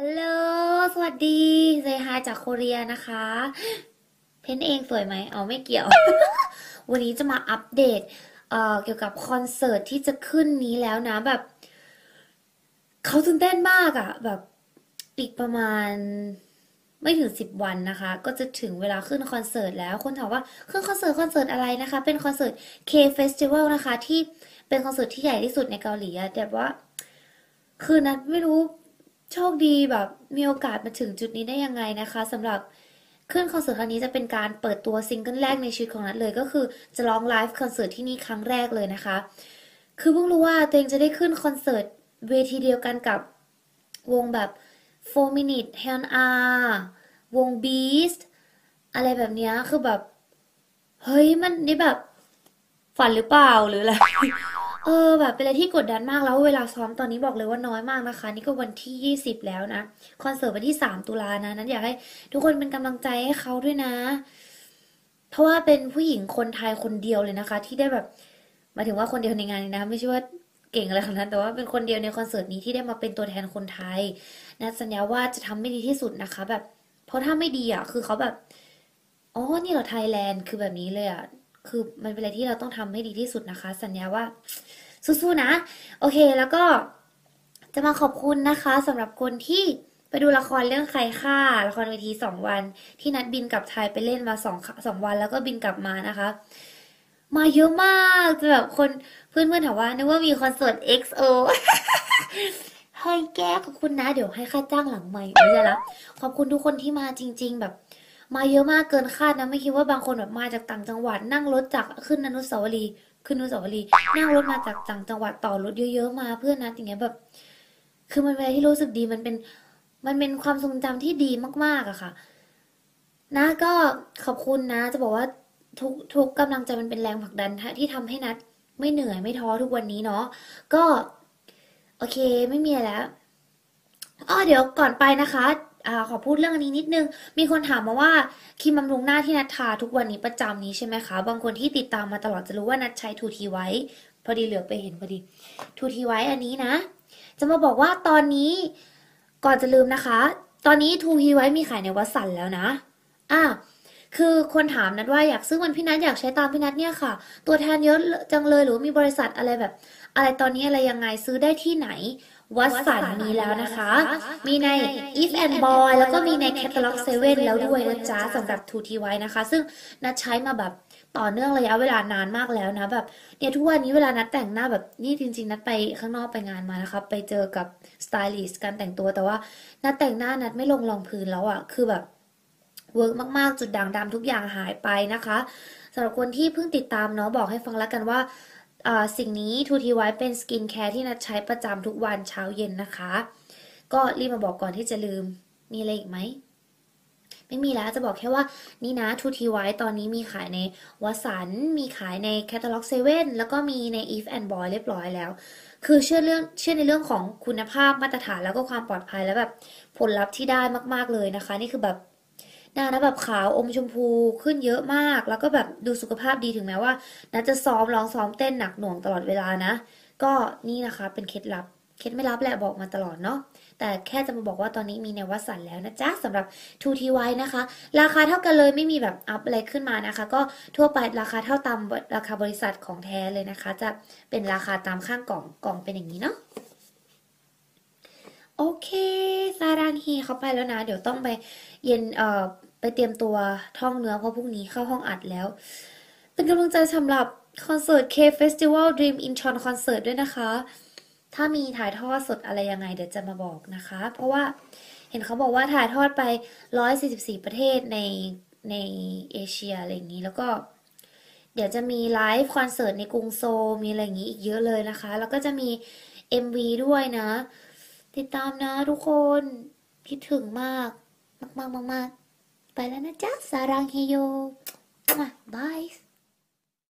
ฮัลโหล สวัสดีเซฮายจากโคเรียนะคะ เพนเองสวยไหมเอาไม่เกี่ยว วันนี้จะมาอัปเดตเอ่อเกี่ยวกับคอนเสิร์ตที่จะขึ้นนี้แล้วนะแบบเขาตื่นเต้นมากอะแบบอีกประมาณไม่ถึงสิบวันนะคะ ก็จะถึงเวลาขึ้นคอนเสิร์ตแล้ว คนถามว่าขึ้นคอนเสิร์ตคอนเสิร์ตอะไรนะคะ เป็นคอนเสิร์ต K Festival นะคะ ที่เป็นคอนเสิร์ตที่ใหญ่ที่สุดในเกาหลีอะแต่ว่า คือนัดไม่รู้ โชคดีแบบมีโอกาสมาถึงจุดนี้ได้ยังไงนะคะสำหรับขึ้นคอนเสิร์ตครั้งนี้จะเป็นการเปิดตัวซิงเกิลแรกในชีวิตของนัดเลยก็คือจะร้องไลฟ์คอนเสิร์ตที่นี่ครั้งแรกเลยนะคะ คือเพิ่งรู้ว่าตัวเองจะได้ขึ้นคอนเสิร์ตเวทีเดียวกันกับวงแบบ 4 Minute h a n R วง Beast อะไรแบบนี้คือแบบ เฮ้ยมันนี่แบบฝันหรือเปล่าหรืออะไร เออ แบบเป็นอะไรที่กดดันมากแล้วเวลาซ้อมตอนนี้บอกเลยว่าน้อยมากนะคะ นี่ก็วันที่ 20 แล้วนะ คอนเสิร์ตวันที่ 3 ตุลานะ นั้นอยากให้ทุกคนเป็นกำลังใจให้เขาด้วยนะ เพราะว่าเป็นผู้หญิงคนไทยคนเดียวเลยนะคะ ที่ได้แบบหมายถึงว่าคนเดียวในงานนี้นะ ไม่ใช่ว่าเก่งอะไรขนาดนั้น แต่ว่าเป็นคนเดียวในคอนเสิร์ตนี้ที่ได้มาเป็นตัวแทนคนไทยนะสัญญาว่าจะทำไม่ดีที่สุดนะคะ แบบ เพราะถ้าไม่ดีอะคือเขาแบบอ๋อนี่เหรอไทยแลนด์คือแบบนี้เลยอะ คือมันเป็นอะไรที่เราต้องทำให้ดีที่สุดนะคะ สัญญาว่าสู้ๆนะ โอเคแล้วก็จะมาขอบคุณนะคะสำหรับคนที่ไปดูละครเรื่องใครฆ่าละครเวทีสองวัน ที่นัดบินกลับไทยไปเล่นมาสองสองวัน แล้วก็บินกลับมานะคะ มาเยอะมากจะแบบคนเพื่อนๆถามว่านึกว่ามีคอนเสิร์ต XO เฮ้ยแกขอบคุณนะ เดี๋ยวให้ค่าจ้างหลังใหม่ไม่ใช่ละขอบคุณทุกคนที่มาจริง ๆ แบบ มาเยอะมากเกินคาดนะไม่คิดว่าบางคนแบบมาจากต่างจังหวัด นั่งรถจากขึ้นอนุสาวรีย์ขึ้นอนุสาวรีย์นั่งรถมาจากต่างจังหวัดต่อรถเยอะๆมาเพื่อนนะอย่างเงี้ยแบบ คือมันเป็นอะไรที่รู้สึกดีมันเป็น มันเป็นความทรงจำที่ดีมากๆอะค่ะ นะก็ขอบคุณนะ จะบอกว่าทุกทุกกำลังใจมันเป็นแรงผลักดันที่ทำให้นัดไม่เหนื่อยไม่ท้อทุกวันนี้เนาะก็ โอเคไม่มีแล้วอ๋อเดี๋ยวก่อนไปนะคะ อ่าขอพูดเรื่องอันนี้นิดนึง มีคนถามมาว่าครีมบำรุงหน้าที่นัดทาทุกวันนี้ประจำนี้ใช่ไหมคะ บางคนที่ติดตามมาตลอดจะรู้ว่านัดใช้ทูทีไว้ พอดีเหลือไปเห็นพอดีทูทีไว้อันนี้นะ จะมาบอกว่าตอนนี้ก่อนจะลืมนะคะ ตอนนี้ทูทีไว้มีขายในวัดสันแล้วนะ อะคือคนถามนัดว่าอยากซื้อมันพี่นัดอยากใช้ตามพี่นัดเนี่ยค่ะ ตัวแทนเยอะจังเลยหรือมีบริษัทอะไรแบบ อะไรตอนนี้อะไรยังไงซื้อได้ที่ไหน วัดสันมีแล้วนะคะ มีใน If and Boy แล้วก็มีใน Catalog 7 แล้วด้วยนะจ๊ะสำหรับ 2T ไว้นะคะ ซึ่งนัดใช้มาแบบต่อเนื่องระยะเวลานานมากแล้วนะแบบเนี่ยทุกวันนี้เวลานัดแต่งหน้าแบบนี่จริง ๆ นัดไปข้างนอกไปงานมานะคะไปเจอกับสไตลิสต์การแต่งตัวแต่ว่านัดแต่งหน้านัดไม่ลงรองพื้นแล้วอะ่ะคือแบบเวิร์กมากๆ จุดด่างดำทุกอย่างหายไปนะคะสำหรับคนที่เพิ่งติดตามเนาะบอกให้ฟังแล้วกันว่า สิ่งนี้ทูทีไว้เป็นสกินแคร์ที่นัดใช้ประจำทุกวันเช้าเย็นนะคะ ก็รีบมาบอกก่อนที่จะลืมมีอะไรอีกไหม ไม่มีแล้วจะบอกแค่ว่านี่นะทูทีไว้ตอนนี้มีขายในวัสันมีขายในแคตตาล็อกเซเว่นแล้วก็มีใน If and Boy เรียบร้อยแล้ว คือเชื่อเรื่องเชื่อในเรื่องของคุณภาพมาตรฐานแล้วก็ความปลอดภัยแล้วแบบผลลัพธ์ที่ได้มาก ๆเลยนะคะ นี่คือแบบ น้านะแบบขาวอมชมพูขึ้นเยอะมาก แล้วก็แบบดูสุขภาพดีถึงแม้ว่าน่าจะซ้อมร้องซ้อมเต้นหนักหน่วงตลอดเวลานะ ก็นี่นะคะเป็นเคล็ดลับเคล็ดไม่ลับแหละบอกมาตลอดเนาะแต่แค่จะมาบอกว่าตอนนี้มีในวัสันแล้วนะจ๊ะสำหรับ 2TY นะคะ ราคาเท่ากันเลยไม่มีแบบอัพอะไรขึ้นมานะคะ ก็ทั่วไปราคาเท่าตามราคาบริษัทของแท้เลยนะคะ จะเป็นราคาตามข้างกล่องกล่องเป็นอย่างนี้เนาะโอเคซารังฮีเขาไปแล้วนะ เดี๋ยวต้องไปเย็นเอ่อ ไปเตรียมตัวท่องเนื้อเพราะพรุ่งนี้เข้าห้องอัดแล้ว เป็นกำลังใจสำหรับคอนเสิร์ต K Festival Dream Incheon Concert ด้วยนะคะ ถ้ามีถ่ายทอดสดอะไรยังไงเดี๋ยวจะมาบอกนะคะ เพราะว่าเห็นเขาบอกว่าถ่ายทอดไป 144 ประเทศในในเอเชียอะไรอย่างนี้แล้วก็ เดี๋ยวจะมีไลฟ์คอนเสิร์ตในกรุงโซลมีอะไรอย่างนี้อีกเยอะเลยนะคะ แล้วก็จะมี MV ด้วยนะ ติดตามนะทุกคนคิดถึงมาก มากมากมาก ไปแล้ว